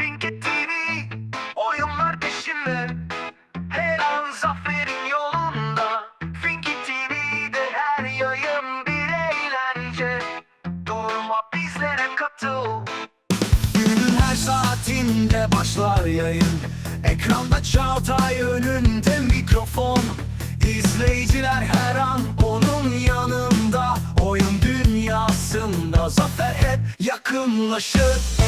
TV oyunlar peşinde. Her an zaferin yolunda. Finke TV'de her yayın bir eğlence. Durma bizlere katıl. Her saatinde başlar yayın. Ekranda Çağatay önünde mikrofon. İzleyiciler her an onun yanında. Oyun dünyasında zafer hep yakınlaşır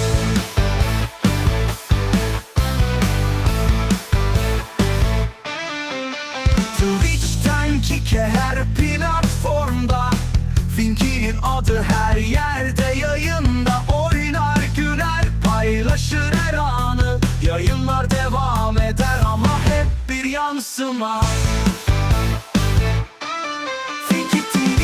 her yerde yayında Oynar güler paylaşır her anı. Yayınlar devam eder ama hep bir yansıma. Finky TV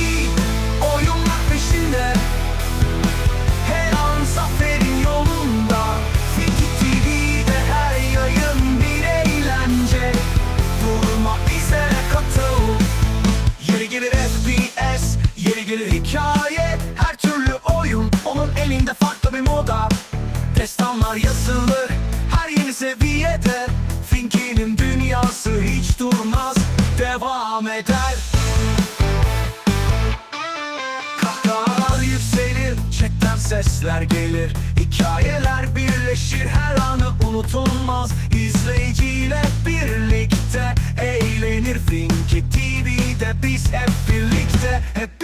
Destanlar yazılır. Her yeni seviyede Finky'nin dünyası hiç durmaz. Devam eder. Kahkahalar yükselir, chatten sesler gelir. Hikayeler birleşir, her anı unutulmaz. İzleyiciyle birlikte eğlenir. Finki TV'de biz hep birlikte, hep